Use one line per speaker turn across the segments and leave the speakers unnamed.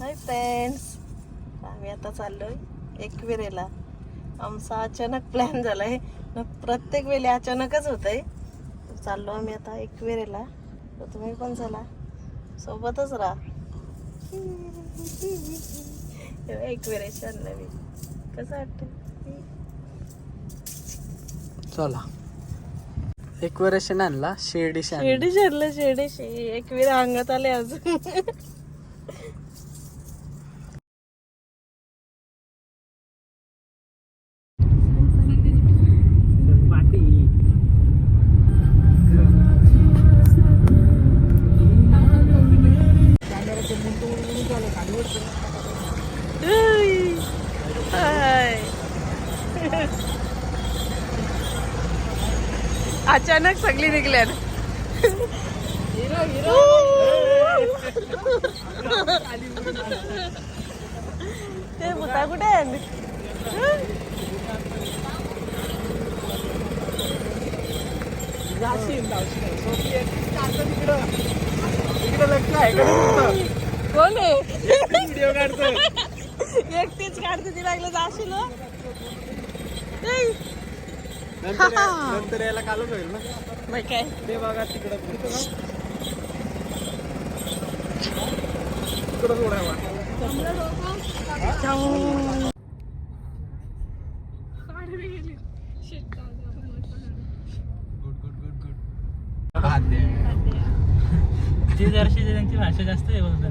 Hi friends. आम्ही आता चाललोय एकविरेला. आमचा अचानक प्लॅन झालाय. न प्रत्येक वेळी अचानकच होतंय. तर चाललो आम्ही आता एकविरेला. तर तुम्ही पण चला. सोबतच राहा. एकविरेशी आणलं मी कसं वाटतं
चला. एक वर्ष आणला शिर्डी
शेडी शिरलं शेडीशी एकवीर अंगात आले अजून उई. हाय. अचानक सगळी निघल्यात. ते भूता कुठे आहे? कोण आहे? एकटीच काढते ती लागलं जाशील हो.
नंतर यायला कालच होईल ना?
मग काय?
ते बघा तिकडं. तिकडं सोडावा
ती जरशी त्यांची भाषा जास्त आहे बोलतात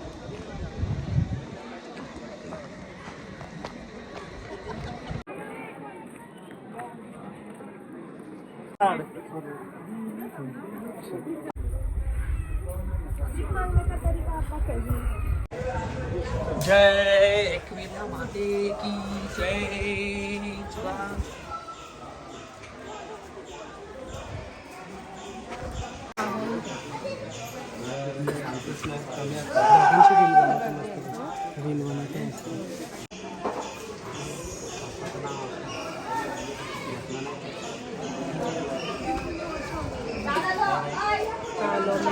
जय एकविरा माते की जय जवान.
चालो मी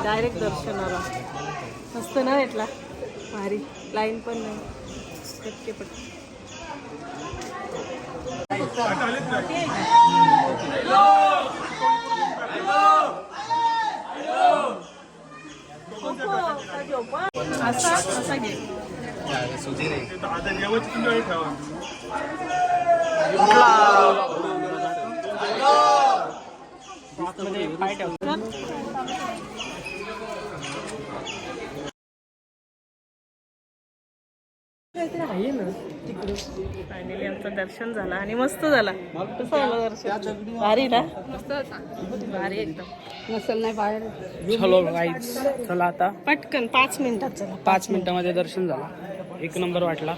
डायरेक्ट दर्शनाला. मस्त ना भेटला. भारी. लाईन पण नाही. पटके पटके असा असा घे फायनली आमचं दर्शन झालं आणि मस्त झाला. कसं झालं दर्शन? भारी ना? भारी एकदम. नसल नाही बाहेर.
चलो गाईज चला आता.
पटकन पाच मिनिटात चला.
पाच मिनिटामध्ये दर्शन झाला. एक नंबर वाटला.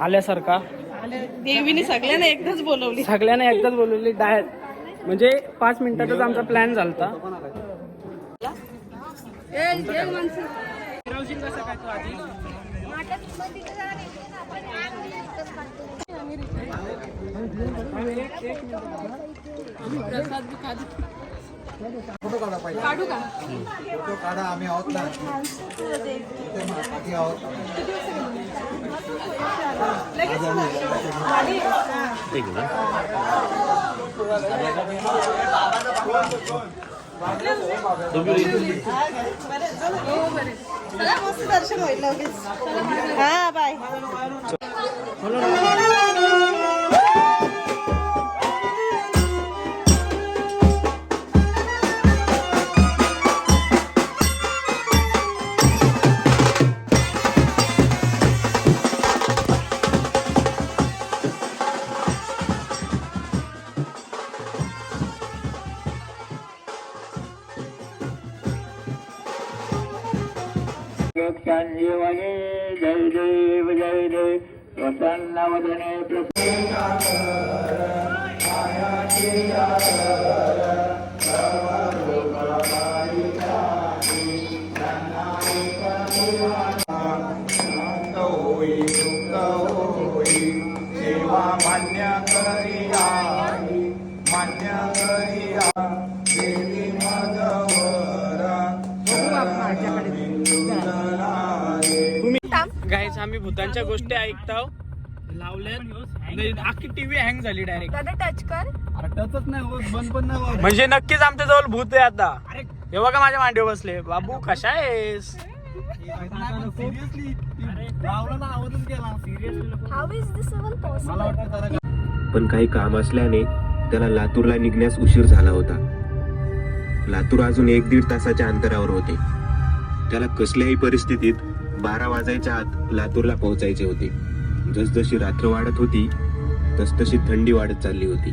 आल्यासारखा.
आले देवीने सगळ्यांना एकदाच बोलवली.
सगळ्यांना एकदाच बोलवली. डायरेक्ट म्हणजे पाच मिनिटातच आमचा प्लॅन झालता
काढू का?
फोटो काढा आम्ही आहोत ना. आहोत
ठीक आहे दर्शन होईल लगेच. हा बाय.
संजीवनी जय देव जय देव। प्रसन्न
वदने प्रसन्न।
गाईच आम्ही भूतांच्या गोष्टी ऐकतो लावल्यात. अख्खी टीव्ही हँग झाली डायरेक्ट
दादा टच कर.
म्हणजे नक्कीच आमच्या जवळ भूत आहे आता. हे बघा माझ्या मांडीवर बसले. बाबू कशा आहेस?
How is this even possible
पण काही काम असल्याने त्याला लातूरला निघण्यास उशीर झाला होता. लातूर अजून एक दीड तासाच्या अंतरावर होते. त्याला कसल्याही परिस्थितीत बारा वाजायच्या आत लातूरला पोहोचायचे होते. जसजशी रात्र वाढत होती तसतशी थंडी वाढत चालली होती.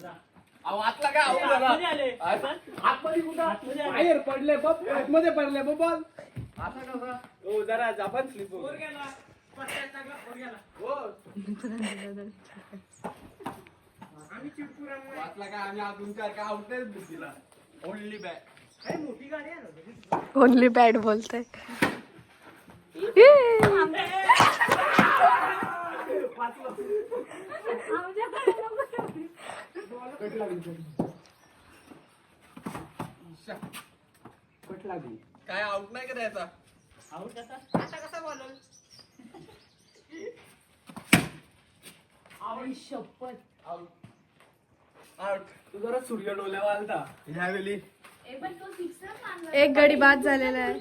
जात बॉल वाचला काय
आतमध्ये आले.
आतमध्ये कुठं? बाहेर पडले बघ आतमध्ये पडले बघ बॉल. आता कसा? हो जरा जापान स्लिप हो वाचला काय? आम्ही अजून चार काय ओनली बॅट मोठी गाडी आहे ना
ओनली बॅड बोलतोय.
काय आउट नाही का त्याचा
आऊट कसा?
आउट तू जरा सूर्य डोल्यावर आलता ह्यावेळी
एक गडी बाद झालेला आहे.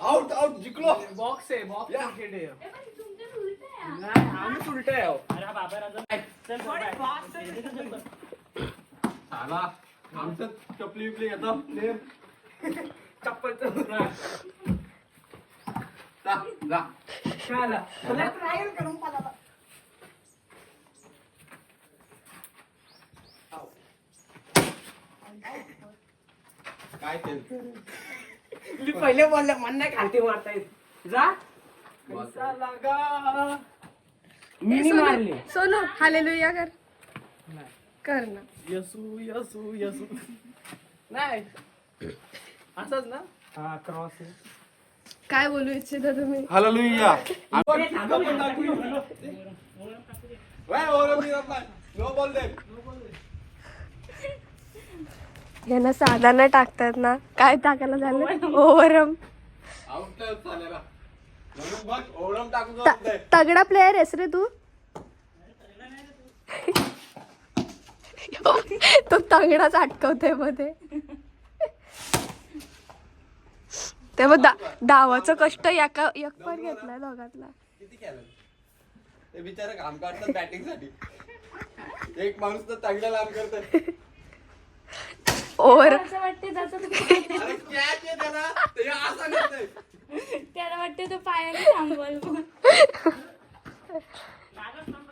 आउट आउट जिंकलो. बॉक्स आहे बॉक्स क्रिकेट आहे. आम्ही उलट आहे. अहो.
अरे बाबा राजा.
आला आमचं चपली विपली चप्पल जा जा. काय आला
काय ते?
मी पहिले बोलले मन नाही खालती मारता येत. जा. कसा लागा. मी मारले.
सोनू हालेलुया कर. कर ना
यसू यसू यसू. नाही. असंच ना? हा क्रॉस
काय बोलू इच्छिता तुम्ही?
हालेलुया.
यांना साधा नाही टाकतात ना? काय टाकायला झालं? ओव्हरम तगडा प्लेअर आहेस रे तू. तो तगडाच अटकवते मध्ये. ते मग दा- डावाचं कष्ट एका एक पण घेतलाय दोघातला.
किती केलं ते बिचारा काम काढतात बॅटिंगसाठी. एक माणूस तर चांगला लांब
ओव्हर
असं वाटते त्याचं
अरे कॅच आहे त्याला. ते असं करतोय.
त्याला वाटते तो पायाने थांबवल.